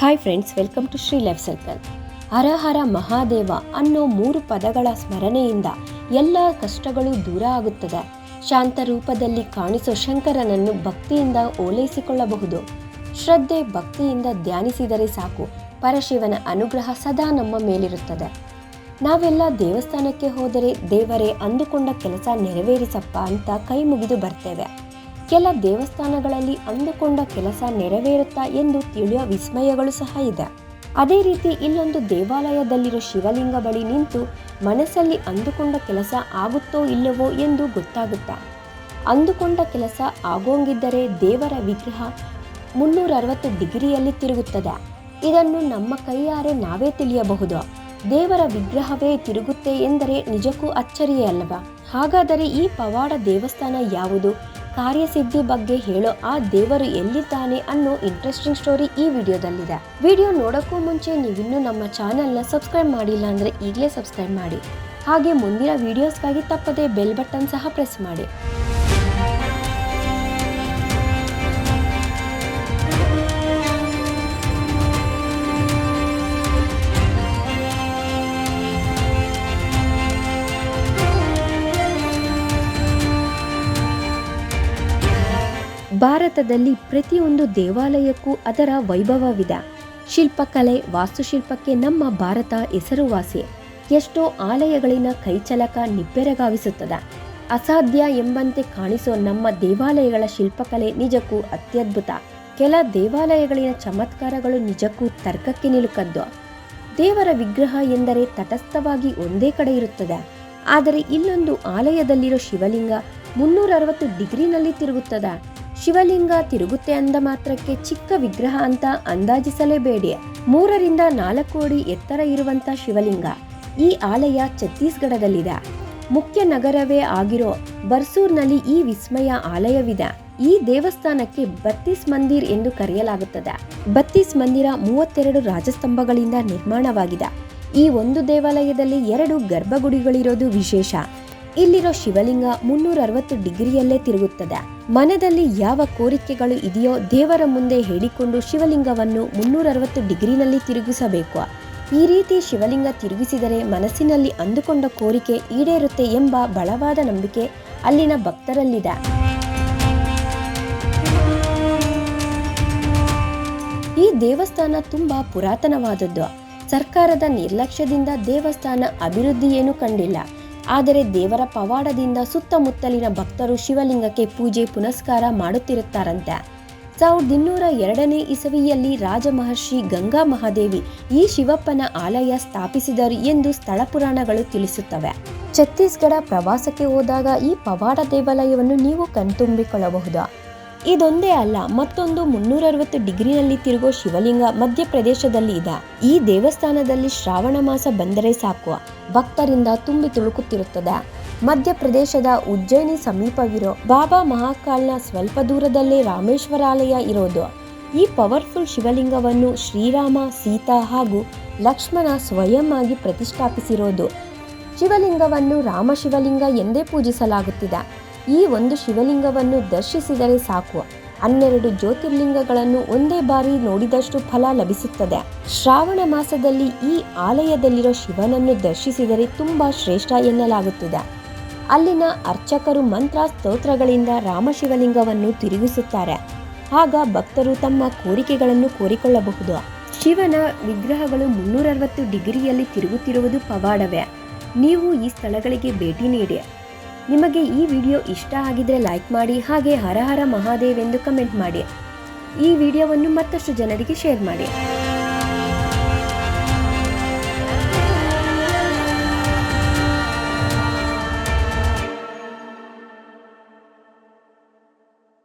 Hi friends welcome to Shri life circle Hara Hara Mahadeva ಅನ್ನೋ ಮೂರು ಪದಗಳ ಸ್ಮರಣೆಯಿಂದ ಎಲ್ಲ ಕಷ್ಟಗಳು ದೂರ ಆಗುತ್ತದೆ. ಶಾಂತ ರೂಪದಲ್ಲಿ ಕಾಣಿಸೋ ಶಂಕರನನ್ನು ಭಕ್ತಿಯಿಂದ ಓಲೈಸಿಕೊಳ್ಳಬಹುದು. ಶ್ರದ್ಧೆ ಭಕ್ತಿಯಿಂದ ಧ್ಯಾನಿಸಿದರೆ ಸಾಕು. ಪರಶಿವನ ಅನುಗ್ರಹ ಸದಾ ನಮ್ಮ ಮೇಲಿರುತ್ತದೆ. ನಾವೆಲ್ಲ ದೇವಸ್ಥಾನಕ್ಕೆ ಹೋದರೆ ದೇವರೇ ಅಂದುಕೊಂಡ ಕೆಲಸ ನೆರವೇರಿಸಪ್ಪ ಅಂತ ಕೈ ಮುಗಿದು ಬರ್ತೇವೆ. ಕೆಲ ದೇವಸ್ಥಾನಗಳಲ್ಲಿ ಅಂದುಕೊಂಡ ಕೆಲಸ ನೆರವೇರುತ್ತಾ ಎಂದು ತಿಳಿಯುವ ವಿಸ್ಮಯಗಳು ಸಹ ಇದೆ. ಅದೇ ರೀತಿ ಇಲ್ಲೊಂದು ದೇವಾಲಯದಲ್ಲಿರೋ ಶಿವಲಿಂಗ ಬಳಿ ನಿಂತು ಮನಸ್ಸಲ್ಲಿ ಅಂದುಕೊಂಡ ಕೆಲಸ ಆಗುತ್ತೋ ಇಲ್ಲವೋ ಎಂದು ಗೊತ್ತಾಗುತ್ತಾ? ಅಂದುಕೊಂಡ ಕೆಲಸ ಆಗೋಂಗಿದ್ದರೆ ದೇವರ ವಿಗ್ರಹ ಮುನ್ನೂರ ಅರವತ್ತು ಡಿಗ್ರಿಯಲ್ಲಿ ತಿರುಗುತ್ತದೆ. ಇದನ್ನು ನಮ್ಮ ಕೈಯಾರೆ ನಾವೇ ತಿಳಿಯಬಹುದು. ದೇವರ ವಿಗ್ರಹವೇ ತಿರುಗುತ್ತೆ ಎಂದರೆ ನಿಜಕ್ಕೂ ಅಚ್ಚರಿಯೇ ಅಲ್ಲವಾ? ಹಾಗಾದರೆ ಈ ಪವಾಡ ದೇವಸ್ಥಾನ ಯಾವುದು? ಕಾರ್ಯಸಿದ್ಧಿ ಬಗ್ಗೆ ಹೇಳೋ ಆ ದೇವರು ಎಲ್ಲಿದ್ದಾನೆ ಅನ್ನೋ ಇಂಟ್ರೆಸ್ಟಿಂಗ್ ಸ್ಟೋರಿ ಈ ವಿಡಿಯೋದಲ್ಲಿದೆ. ವಿಡಿಯೋ ನೋಡೋಕ್ಕೂ ಮುಂಚೆ ನೀವಿನ್ನೂ ನಮ್ಮ ಚಾನೆಲ್ನ ಸಬ್ಸ್ಕ್ರೈಬ್ ಮಾಡಿಲ್ಲ ಅಂದರೆ ಈಗಲೇ ಸಬ್ಸ್ಕ್ರೈಬ್ ಮಾಡಿ. ಹಾಗೆ ಮುಂದಿನ ವಿಡಿಯೋಸ್ಗಾಗಿ ತಪ್ಪದೆ ಬೆಲ್ ಬಟನ್ ಸಹ ಪ್ರೆಸ್ ಮಾಡಿ. ಭಾರತದಲ್ಲಿ ಪ್ರತಿಯೊಂದು ದೇವಾಲಯಕ್ಕೂ ಅದರ ವೈಭವವಿದೆ. ಶಿಲ್ಪಕಲೆ, ವಾಸ್ತುಶಿಲ್ಪಕ್ಕೆ ನಮ್ಮ ಭಾರತ ಹೆಸರುವಾಸಿ. ಎಷ್ಟೋ ಆಲಯಗಳಿನ ಕೈಚಲಕ ನಿಬ್ಬೆರಗಾವಿಸುತ್ತದೆ ಅಸಾಧ್ಯ ಎಂಬಂತೆ ಕಾಣಿಸೋ ನಮ್ಮ ದೇವಾಲಯಗಳ ಶಿಲ್ಪಕಲೆ ನಿಜಕ್ಕೂ ಅತ್ಯದ್ಭುತ. ಕೆಲ ದೇವಾಲಯಗಳಿನ ಚಮತ್ಕಾರಗಳು ನಿಜಕ್ಕೂ ತರ್ಕಕ್ಕೆ ನಿಲುಕದ್ದು. ದೇವರ ವಿಗ್ರಹ ಎಂದರೆ ತಟಸ್ಥವಾಗಿ ಒಂದೇ ಕಡೆ ಇರುತ್ತದೆ. ಆದರೆ ಇಲ್ಲೊಂದು ಆಲಯದಲ್ಲಿರೋ ಶಿವಲಿಂಗ ಮುನ್ನೂರ ಅರವತ್ತು ಡಿಗ್ರಿನಲ್ಲಿ ತಿರುಗುತ್ತದೆ. ಶಿವಲಿಂಗ ತಿರುಗುತ್ತೆ ಅಂದ ಮಾತ್ರಕ್ಕೆ ಚಿಕ್ಕ ವಿಗ್ರಹ ಅಂತ ಅಂದಾಜಿಸಲೇಬೇಡಿ. ಮೂರರಿಂದ ನಾಲ್ಕು ಅಡಿ ಎತ್ತರ ಇರುವಂತ ಶಿವಲಿಂಗ ಈ ಆಲಯ ಛತ್ತೀಸ್ಗಢದಲ್ಲಿದೆ. ಮುಖ್ಯ ನಗರವೇ ಆಗಿರೋ ಬರ್ಸೂರ್ನಲ್ಲಿ ಈ ವಿಸ್ಮಯ ಆಲಯವಿದೆ. ಈ ದೇವಸ್ಥಾನಕ್ಕೆ ಬತ್ತೀಸ್ ಮಂದಿರ್ ಎಂದು ಕರೆಯಲಾಗುತ್ತದೆ. ಬತ್ತೀಸ್ ಮಂದಿರ ಮೂವತ್ತೆರಡು ರಾಜಸ್ತಂಭಗಳಿಂದ ನಿರ್ಮಾಣವಾಗಿದೆ. ಈ ಒಂದು ದೇವಾಲಯದಲ್ಲಿ ಎರಡು ಗರ್ಭಗುಡಿಗಳಿರೋದು ವಿಶೇಷ. ಇಲ್ಲಿರೋ ಶಿವಲಿಂಗ ಮುನ್ನೂರ ಅರವತ್ತು ಡಿಗ್ರಿಯಲ್ಲೇ ತಿರುಗುತ್ತದೆ. ಮನದಲ್ಲಿ ಯಾವ ಕೋರಿಕೆಗಳು ಇದೆಯೋ ದೇವರ ಮುಂದೆ ಹೇಳಿಕೊಂಡು ಶಿವಲಿಂಗವನ್ನು ಮುನ್ನೂರ ಅರವತ್ತು ಡಿಗ್ರಿನಲ್ಲಿ ತಿರುಗಿಸಬೇಕು. ಈ ರೀತಿ ಶಿವಲಿಂಗ ತಿರುಗಿಸಿದರೆ ಮನಸ್ಸಿನಲ್ಲಿ ಅಂದುಕೊಂಡ ಕೋರಿಕೆ ಈಡೇರುತ್ತೆ ಎಂಬ ಬಲವಾದ ನಂಬಿಕೆ ಅಲ್ಲಿನ ಭಕ್ತರಲ್ಲಿದೆ. ಈ ದೇವಸ್ಥಾನ ತುಂಬಾ ಪುರಾತನವಾದದ್ದು. ಸರ್ಕಾರದ ನಿರ್ಲಕ್ಷ್ಯದಿಂದ ದೇವಸ್ಥಾನ ಅಭಿವೃದ್ಧಿ ಏನು ಕಂಡಿಲ್ಲ. ಆದರೆ ದೇವರ ಪವಾಡದಿಂದ ಸುತ್ತಮುತ್ತಲಿನ ಭಕ್ತರು ಶಿವಲಿಂಗಕ್ಕೆ ಪೂಜೆ ಪುನಸ್ಕಾರ ಮಾಡುತ್ತಿರುತ್ತಾರಂತೆ. ಸಾವಿರದ ಇನ್ನೂರ ಎರಡನೇ ಇಸವಿಯಲ್ಲಿ ರಾಜಮಹರ್ಷಿ ಗಂಗಾ ಮಹಾದೇವಿ ಈ ಶಿವಪ್ಪನ ಆಲಯ ಸ್ಥಾಪಿಸಿದರು ಎಂದು ಸ್ಥಳ ಪುರಾಣಗಳು ತಿಳಿಸುತ್ತವೆ. ಛತ್ತೀಸ್ಗಢ ಪ್ರವಾಸಕ್ಕೆ ಹೋದಾಗ ಈ ಪವಾಡ ದೇವಾಲಯವನ್ನು ನೀವು ಕಣ್ತುಂಬಿಕೊಳ್ಳಬಹುದು. ಇದೊಂದೇ ಅಲ್ಲ, ಮತ್ತೊಂದು ಮುನ್ನೂರ ಅರವತ್ತು ಡಿಗ್ರಿನಲ್ಲಿ ತಿರುಗೋ ಶಿವಲಿಂಗ ಮಧ್ಯಪ್ರದೇಶದಲ್ಲಿ ಇದೆ. ಈ ದೇವಸ್ಥಾನದಲ್ಲಿ ಶ್ರಾವಣ ಮಾಸ ಬಂದರೆ ಸಾಕು. ಭಕ್ತರಿಂದ ತುಂಬಿ ತುಳುಕುತ್ತಿರುತ್ತದೆ. ಮಧ್ಯಪ್ರದೇಶದ ಉಜ್ಜಯಿನಿ ಸಮೀಪವಿರೋ ಬಾಬಾ ಮಹಾಕಾಲ್ನ ಸ್ವಲ್ಪ ದೂರದಲ್ಲೇ ರಾಮೇಶ್ವರಾಲಯ ಇರೋದು. ಈ ಪವರ್ಫುಲ್ ಶಿವಲಿಂಗವನ್ನು ಶ್ರೀರಾಮ, ಸೀತಾ ಹಾಗೂ ಲಕ್ಷ್ಮಣ ಸ್ವಯಂ ಆಗಿ ಪ್ರತಿಷ್ಠಾಪಿಸಿರೋದು. ಶಿವಲಿಂಗವನ್ನು ರಾಮ ಶಿವಲಿಂಗ ಎಂದೇ ಪೂಜಿಸಲಾಗುತ್ತಿದೆ. ಈ ಒಂದು ಶಿವಲಿಂಗವನ್ನು ದರ್ಶಿಸಿದರೆ ಸಾಕು. ಹನ್ನೆರಡು ಜ್ಯೋತಿರ್ಲಿಂಗಗಳನ್ನು ಒಂದೇ ಬಾರಿ ನೋಡಿದಷ್ಟು ಫಲ ಲಭಿಸುತ್ತದೆ. ಶ್ರಾವಣ ಮಾಸದಲ್ಲಿ ಈ ಆಲಯದಲ್ಲಿರೋ ಶಿವನನ್ನು ದರ್ಶಿಸಿದರೆ ತುಂಬಾ ಶ್ರೇಷ್ಠ ಎನ್ನಲಾಗುತ್ತಿದೆ. ಅಲ್ಲಿನ ಅರ್ಚಕರು ಮಂತ್ರ ಸ್ತೋತ್ರಗಳಿಂದ ರಾಮಶಿವಲಿಂಗವನ್ನು ತಿರುಗಿಸುತ್ತಾರೆ. ಆಗ ಭಕ್ತರು ತಮ್ಮ ಕೋರಿಕೆಗಳನ್ನು ಕೋರಿಕೊಳ್ಳಬಹುದು. ಶಿವನ ವಿಗ್ರಹಗಳು ಮುನ್ನೂರ ಅರವತ್ತು ಡಿಗ್ರಿಯಲ್ಲಿ ತಿರುಗುತ್ತಿರುವುದು ಪವಾಡವೇ. ನೀವು ಈ ಸ್ಥಳಗಳಿಗೆ ಭೇಟಿ ನೀಡಿ. ನಿಮಗೆ ಈ ವಿಡಿಯೋ ಇಷ್ಟ ಆಗಿದ್ರೆ ಲೈಕ್ ಮಾಡಿ ಹಾಗೆ ಹರ ಹರ ಮಹಾದೇವ್ ಎಂದು ಕಮೆಂಟ್ ಮಾಡಿ. ಈ ವಿಡಿಯೋವನ್ನು ಮತ್ತಷ್ಟು ಜನರಿಗೆ ಶೇರ್ ಮಾಡಿ.